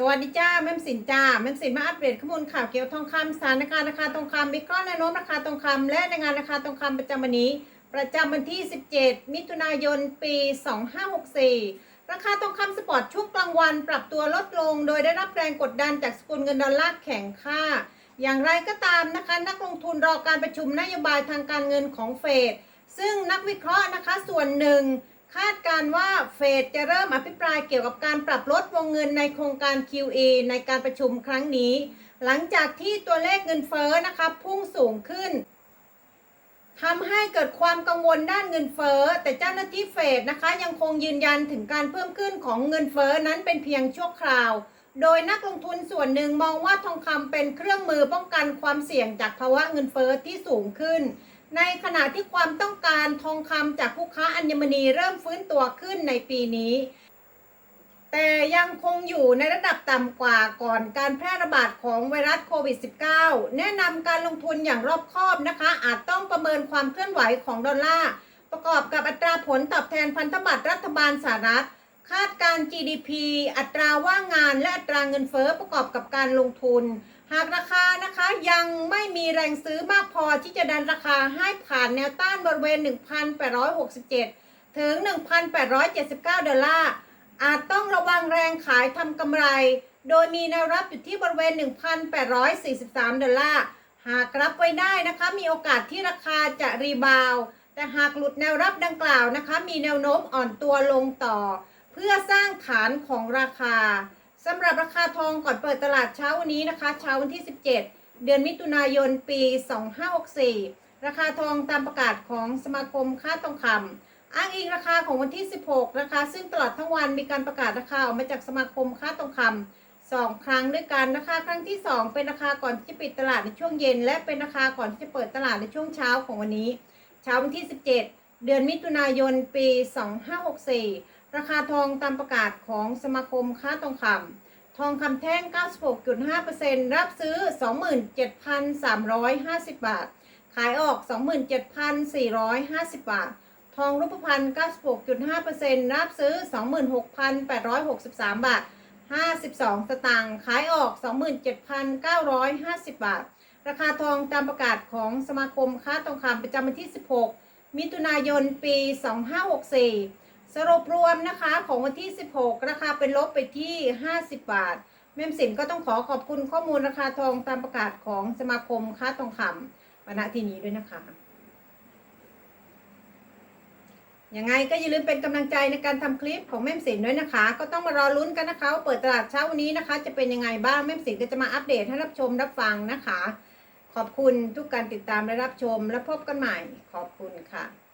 สวัสดีจ้าแม่มสินจ้าแม่มสินมาอัปเดตข้อมูลข่าวเกี่ยวกับทองคำสถานการณ์ราคาทองคำวิเคราะห์แนวโน้มราคาทองคำและในงานราคาทองคำประจำวันนี้ ประจำวันที่ 17 มิถุนายน ปี 2564 ราคาทองคำสปอร์ตช่วงกลางวันปรับตัวลดลง โดยได้รับแรงกดดันจากสกุลเงินดอลลาร์แข็งค่า อย่างไรก็ตามนะคะ นักลงทุนรอการประชุมนโยบายทางการเงินของเฟดซึ่งนักวิเคราะห์นะคะส่วนหนึ่ง คาดการว่าเฟดจะเริ่มอภิปรายเกี่ยวกับการปรับลดวงเงินในโครงการ QE ในการประชุมครั้งนี้ หลังจากที่ตัวเลขเงินเฟ้อนะคะพุ่งสูงขึ้นทำให้เกิดความกังวลด้านเงินเฟ้อ แต่เจ้าหน้าที่เฟดนะคะ ยังคงยืนยันถึงการเพิ่มขึ้นของเงินเฟ้อนั้นเป็นเพียงชั่วคราว โดยนักลงทุนส่วนหนึ่งมองว่าทองคำเป็นเครื่องมือป้องกันความเสี่ยงจากภาวะเงินเฟ้อที่สูงขึ้น ในขณะที่ความต้องการทองคำจากผู้ค้าอัญมณีเริ่มฟื้นตัวขึ้นในปีนี้ แต่ยังคงอยู่ในระดับต่ำกว่าก่อนการแพร่ระบาดของไวรัสโควิด -19 แนะนำการลงทุนอย่างรอบคอบนะคะ อาจต้องประเมินความเคลื่อนไหวของดอลลาร์ประกอบกับอัตราผลตอบแทนพันธบัตรรัฐบาลสหรัฐ คาดการ GDP อัตราว่างงานและอัตราเงินเฟ้อประกอบกับการลงทุน หากราคานะคะยังไม่มีแรงซื้อมากพอที่จะดันราคาให้ผ่านแนวต้านบริเวณ 1,867 ถึง 1,879 ดอลลาร์ อาจต้องระวังแรงขายทำกำไร โดยมีแนวรับอยู่ที่บริเวณ 1,843 ดอลลาร์ หากรับไว้ได้นะคะมีโอกาสที่ราคาจะรีบาว แต่หากหลุดแนวรับดังกล่าวนะคะมีแนวโน้มอ่อนตัวลงต่อ พื่อสร้างฐานของราคาสำหรับราคาทองก่อนเปิดตลาดเช้าวันนี้นะคะ เช้าวันที่ 17 เดือนมิถุนายนปี 2564 ราคาทองตามประกาศของสมาคมค่าทองคำอ้างอิงราคาของวันที่ 16 นะคะ ซึ่งตลอดทั้งวันมีการประกาศราคาออกมาจากสมาคมค่าทองคำสองครั้งด้วยกันนะคะครั้งที่ 2 เป็นราคาก่อนที่จะปิดตลาดในช่วงเย็น และเป็นราคาก่อนที่จะเปิดตลาดในช่วงเช้าของวันนี้ เช้าวันที่ 17 เดือนมิถุนายนปี 2564 ราคาทองตามประกาศของสมาคมค่าทองคำทองคำแท่ง 96.5%รับซื้อ 27,350 บาท ขายออก 27,450 บาท ทองรูปพรรณ96.5%รับซื้อ 26,863 บาท 52 สตางค์ ขายออก 27,950 บาท ราคาทองตามประกาศของสมาคมค้าทองคำประจำวันที่ 16 มิถุนายน ปี 2564 สรุปรวมนะคะของวันที่ 16 ราคาเป็นลบไปที่ 50 บาท แม่มสินก็ต้องขอขอบคุณข้อมูลราคาทองตามประกาศของสมาคมค้าทองคำวันที่นี้ด้วยนะคะ ยังไงก็อย่าลืมเป็นกำลังใจในการทำคลิปของแม่มสินด้วยนะคะ ก็ต้องมารอลุ้นกันนะคะว่าเปิดตลาดเช้าวันนี้นะคะ จะเป็นยังไงบ้างแม่มสินก็จะมาอัปเดตให้รับชมรับฟังนะคะ ขอบคุณทุกการติดตามและรับชม และพบกันใหม่ ขอบคุณค่ะ